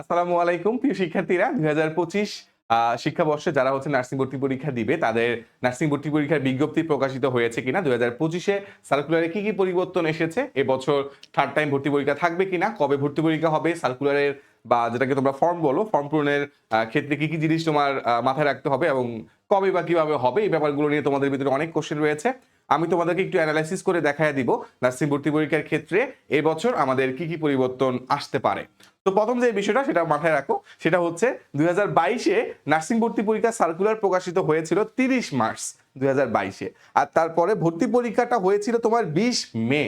আসসালামু আলাইকুম, প্রিয় শিক্ষার্থীরা। দুই হাজার পঁচিশ শিক্ষাবর্ষে যারা হচ্ছে নার্সিং ভর্তি পরীক্ষা দিবে, তাদের নার্সিং ভর্তি পরীক্ষার বিজ্ঞপ্তি প্রকাশিত হয়েছে কিনা? দুই হাজার পঁচিশে সার্কুলারে কি কি পরিবর্তন এসেছে? এবছর থার্ড টাইম ভর্তি পরীক্ষা থাকবে কিনা? কবে ভর্তি পরীক্ষা হবে? সার্কুলারের বা যেটাকে তোমরা ফর্ম বলো ফর্ম পূরণের ক্ষেত্রে কি কি জিনিস তোমার মাথায় রাখতে হবে এবং কবে বা কীভাবে হবে? এই ব্যাপারগুলো নিয়ে তোমাদের ভিতরে অনেক কোশ্চেন রয়েছে। আমি তোমাদেরকে একটু অ্যানালাইসিস করে দেখায় দিব নার্সিং ভর্তি পরীক্ষার ক্ষেত্রে এবছর আমাদের কি কি পরিবর্তন আসতে পারে। তো প্রথম যে বিষয়টা সেটা মাথায় রাখো, সেটা হচ্ছে দুই হাজার বাইশে নার্সিং ভর্তি পরীক্ষা সার্কুলার প্রকাশিত হয়েছিল তিরিশ মার্চ দুই হাজার বাইশে। আর তারপরে ভর্তি পরীক্ষাটা হয়েছিল তোমার বিশ মে।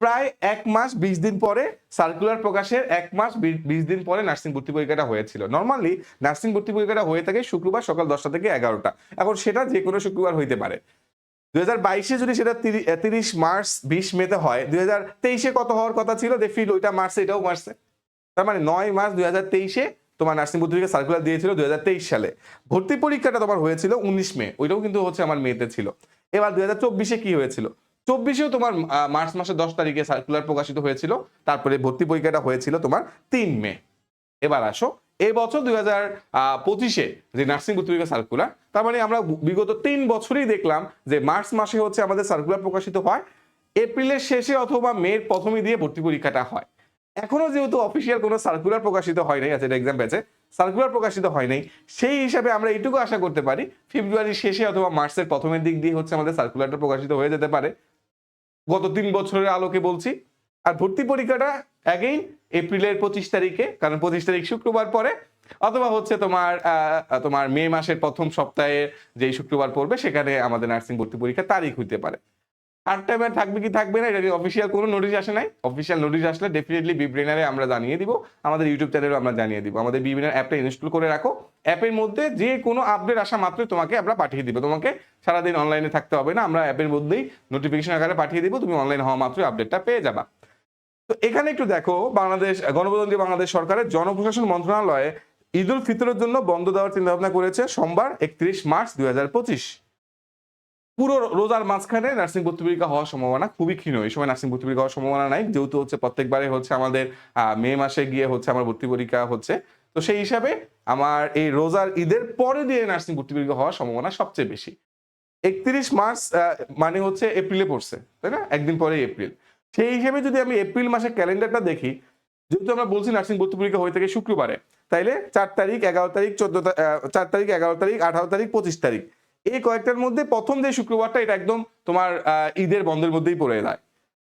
প্রায় এক মাস বিশ দিন পরে সার্কুলার প্রকাশের এক মাস বিশ দিন পরে নার্সিং ভর্তি পরীক্ষাটা হয়েছিল। নর্মালি নার্সিং ভর্তি পরীক্ষাটা হয়ে থাকে শুক্রবার সকাল দশটা থেকে এগারোটা। এখন সেটা যে কোনো শুক্রবার হইতে পারে। দুই বাইশে যদি সেটা তিরিশ মার্চ বিশ মেতে হয়, দুই হাজার তেইশে কত হওয়ার কথা ছিল? দেখি ওইটা মার্চে, এটাও মার্চে। তার মানে নয় মার্চ দুই তেইশে তোমার নার্সিং পরীক্ষা সার্কুলার দিয়েছিল দুই হাজার তেইশ সালে। ভর্তি পরীক্ষাটা তোমার হয়েছিল উনিশ মে, ওইটাও কিন্তু হচ্ছে আমার মেতে ছিল। এবার দুই হাজার চব্বিশে কি হয়েছিল? চব্বিশেও তোমার মার্চ মাসের দশ তারিখে সার্কুলার প্রকাশিত হয়েছিল, তারপরে ভর্তি পরীক্ষাটা হয়েছিল তোমার তিন মে। এবার আসো এই বছর দুই হাজার পঁচিশে যে নার্সিং ভর্তি পরীক্ষা সার্কুলার তার মানে আমরা বিগত তিন বছরই দেখলাম যে মার্চ মাসে হচ্ছে আমাদের সার্কুলার প্রকাশিত হয়, এপ্রিলের শেষে অথবা মের প্রথমে দিয়ে ভর্তি পরীক্ষাটা হয়। এখনও যেহেতু অফিসিয়াল কোনো সার্কুলার প্রকাশিত হয় নাই, আছে এক্সাম ব্যাচে সার্কুলার প্রকাশিত হয় নাই, সেই হিসাবে আমরা এইটুকু আশা করতে পারি ফেব্রুয়ারির শেষে অথবা মার্চের প্রথমের দিক দিয়ে হচ্ছে আমাদের সার্কুলারটা প্রকাশিত হয়ে যেতে পারে। গত তিন বছরের আলোকে বলছি আর ভর্তি পরীক্ষাটা অ্যাগেইন এপ্রিলের পঁচিশ তারিখে, কারণ পঁচিশ তারিখ শুক্রবার পরে, অথবা হচ্ছে তোমার তোমার মে মাসের প্রথম সপ্তাহে যেই শুক্রবার পড়বে, সেখানে আমাদের নার্সিং ভর্তি পরীক্ষা তারিখ হইতে পারে। থার্ড টাইমে থাকবে কি থাকবে না, এটা অফিসিয়াল কোনো নোটিশ আসে নাই। অফিসিয়াল নোটিশ আসলে ডেফিনেটলি বিব্রেনারে আমরা জানিয়ে দিব, আমাদের ইউটিউব চ্যানেলেও আমরা জানিয়ে দিব। আমাদের বিব্রেনার অ্যাপটা ইনস্টল করে রাখো। অ্যাপের মধ্যে যে কোনো আপডেট আসা মাত্রই তোমাকে আমরা পাঠিয়ে দিব। তোমাকে সারাদিন অনলাইনে থাকতে হবে না, আমরা অ্যাপের মধ্যেই নোটিফিকেশন আকারে পাঠিয়ে দিব, তুমি অনলাইন হওয়া মাত্রই আপডেটটা পেয়ে যাবা। তো এখানে একটু দেখো, বাংলাদেশ, গণপ্রজাতন্ত্রী বাংলাদেশ সরকারের জনপ্রশাসন মন্ত্রণালয়ে ঈদ উল ফিতরের জন্য বন্ধ দেওয়ার চিন্তা ভাবনা করেছে সোমবার, একত্রিশ মার্চ দুই পুরো রোজার মাঝখানে নার্সিং ভর্তি পরীক্ষা হওয়ার সম্ভাবনা খুবই ক্ষীণ। এই সময় নার্সিং ভর্তি পরীক্ষা হওয়ার সম্ভাবনা নাই, যেহেতু হচ্ছে প্রত্যেকবারে হচ্ছে আমাদের মে মাসে গিয়ে হচ্ছে আমার ভর্তি পরীক্ষা হচ্ছে। তো সেই হিসাবে আমার এই রোজার ঈদের পরে দিয়ে নার্সিং ভর্তি পরীক্ষা হওয়ার সম্ভাবনা সবচেয়ে বেশি। একত্রিশ মার্চ মানে হচ্ছে এপ্রিলে পড়ছে, তাই না? একদিন পরে এপ্রিল। সেই হিসেবে যদি আমি এপ্রিল মাসের ক্যালেন্ডারটা দেখি, যেহেতু আমরা বলছি নার্সিং ভর্তি পরীক্ষা হয়ে থাকে শুক্রবারে, তাইলে চার তারিখ, এগারো তারিখ, চোদ্দ চার তারিখ, এগারো তারিখ, আঠারো তারিখ, পঁচিশ তারিখ, এই কয়েকটার মধ্যে প্রথম যে শুক্রবারটা, এটা একদম তোমার ঈদের বন্ধের মধ্যেই পড়ে যায়।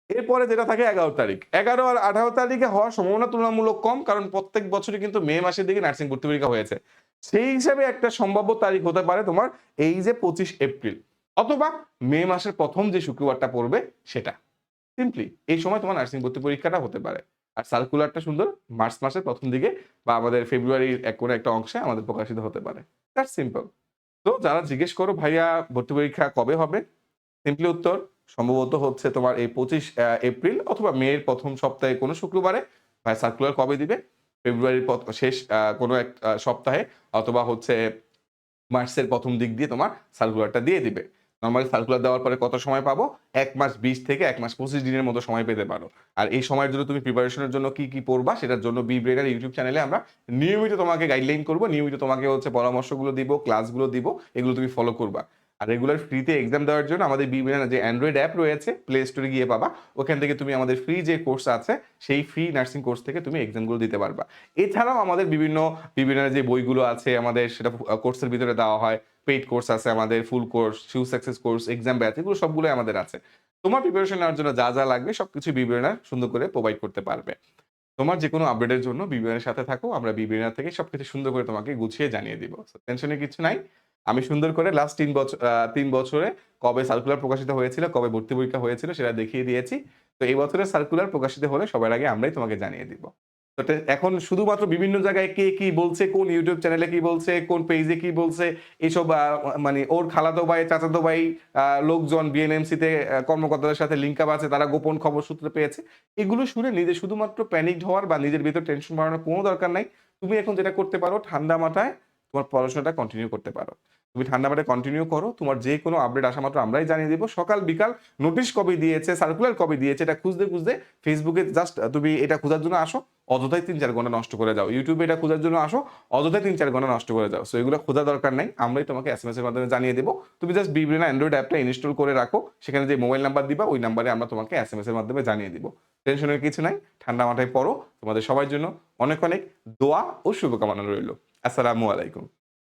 এরপরে যেটা থাকে এগারো তারিখ, এগারো আর আঠারো তারিখে হওয়ার সম্ভাবনা তুলনামূলক কম, কারণ প্রত্যেক বছরই কিন্তু মে মাসের দিকে নার্সিং ভর্তি পরীক্ষা হয়েছে। সেই হিসাবে একটা সম্ভাব্য তারিখ হতে পারে তোমার এই যে পঁচিশ এপ্রিল, অথবা মে মাসের প্রথম যে শুক্রবারটা পড়বে, সেটা। সিম্পলি এই সময় তোমার নার্সিং ভর্তি পরীক্ষাটা হতে পারে। আর সার্কুলারটা সুন্দর মার্চ মাসের প্রথম দিকে বা আমাদের ফেব্রুয়ারির এক কোনো একটা অংশে আমাদের প্রকাশিত হতে পারে। দ্যাট সিম্পল তো যারা জিজ্ঞেস করো, ভাইয়া, ভর্তি পরীক্ষা কবে হবে? সিম্পলি উত্তর, সম্ভবত হচ্ছে তোমার এই পঁচিশ এপ্রিল অথবা মের প্রথম সপ্তাহে কোনো শুক্রবারে। ভাই সার্কুলার কবে দিবে? ফেব্রুয়ারির শেষ কোনো এক সপ্তাহে অথবা হচ্ছে মার্চের প্রথম দিক দিয়ে তোমার সার্কুলারটা দিয়ে দিবে। নর্মালি সার্কুলার দেওয়ার পরে কত সময় পাবো? এক মাস বিশ থেকে এক মাস পঁচিশ দিনের মতো সময় পেতে পারো। আর এই সময়ের জন্য তুমি প্রিপারেশনের জন্য কি কি পড়বা সেটার জন্য বি ব্রেডার ইউটিউব চ্যানেলে আমরা নিয়মিত তোমাকে গাইডলাইন করব। নিয়মিত তোমাকে হচ্ছে পরামর্শগুলো দিব ক্লাসগুলো দিব, এগুলো তুমি ফলো করবা। আর রেগুলার ফ্রিতে এক্সাম দেওয়ার জন্য আমাদের বিভিন্ন যে অ্যান্ড্রয়েড অ্যাপ রয়েছে প্লে স্টোরে গিয়ে পাবা। ওখান থেকে তুমি আমাদের ফ্রি যে কোর্স আছে, সেই ফ্রি নার্সিং কোর্স থেকে তুমি এক্সামগুলো দিতে পারবা। এছাড়াও আমাদের বিভিন্ন বিভিন্ন যে বইগুলো আছে, আমাদের সেটা কোর্সের ভিতরে দেওয়া হয়। পেইড কোর্স আছে আমাদের full course sure success course exam batch এগুলো সবগুলোই আমাদের আছে। তোমার প্রিপারেশন নেওয়ার জন্য যা যা লাগবে, সবকিছু বিবিএনার সুন্দর করে প্রোভাইড করতে পারবে। তোমার যে কোনো আপডেটের জন্য বিবিএনের সাথে থাকো, আমরা বিবিএনার থেকে সবকিছু সুন্দর করে তোমাকে গুছিয়ে জানিয়ে দিব। টেনশনের কিছু নাই। আমি সুন্দর করে লাস্ট তিন বছর তিন বছরে কবে সার্কুলার প্রকাশিত হয়েছিল, কবে ভর্তি পরীক্ষা হয়েছিল সেটা দেখিয়ে দিয়েছি। তো এই বছরের সার্কুলার প্রকাশিত হলে সবার আগে আমরাই তোমাকে জানিয়ে দিব। তো এখন শুধুমাত্র বিভিন্ন জায়গায় কে কি বলছে, কোন ইউটিউব চ্যানেলে কি বলছে, কোন পেজে কি বলছে এইসব মানে ওর খালাতো ভাই, চাচাতো ভাই লোকজন বিএনএমসি তে কর্মকর্তাদের সাথে লিঙ্ক আপ আছে, তারা গোপন খবর সূত্রে পেয়েছে। এগুলো শুনে নিজে শুধুমাত্র প্যানিক হওয়ার বা নিজের ভিতর টেনশন বাড়ানোর কোনো দরকার নাই। তুমি এখন যেটা করতে পারো, ঠান্ডা মাথায় তোমার পড়াশোনাটা কন্টিনিউ করতে পারো। তুমি ঠান্ডা মাঠে কন্টিনিউ করো, তোমার যে কোনো আপডেট আসা মাত্র আমরাই জানিয়ে দিব। সকাল, বিকাল নোটিশ কবে দিয়েছে সার্কুলার কবে দিয়েছে, এটা খুঁজতে খুঁজতে ফেসবুকে জাস্ট তুমি এটা খোঁজার জন্য আসো, অযথাই তিন, চার ঘণ্টা নষ্ট করে যাও। ইউটিউবে এটা খোঁজার জন্য আসো, অযথাই তিন, চার ঘণ্টা নষ্ট করে যাও। সো এগুলো খোঁজার দরকার নেই, আমরাই তোমাকে এস এম এস এর মাধ্যমে জানিয়ে দেবো। তুমি জাস্ট বিভিন্ন অ্যান্ড্রয়েড অ্যাপটা ইনস্টল করে রাখো, সেখানে যে মোবাইল নাম্বার দিবা, ওই নাম্বারে আমরা তোমাকে এস এম এস এর মাধ্যমে জানিয়ে দিব। টেনশনের কিছু নাই, ঠান্ডা মাথায় পড়ো। তোমাদের সবার জন্য অনেক অনেক দোয়া ও শুভকামনা রইল। আসসালামু আলাইকুম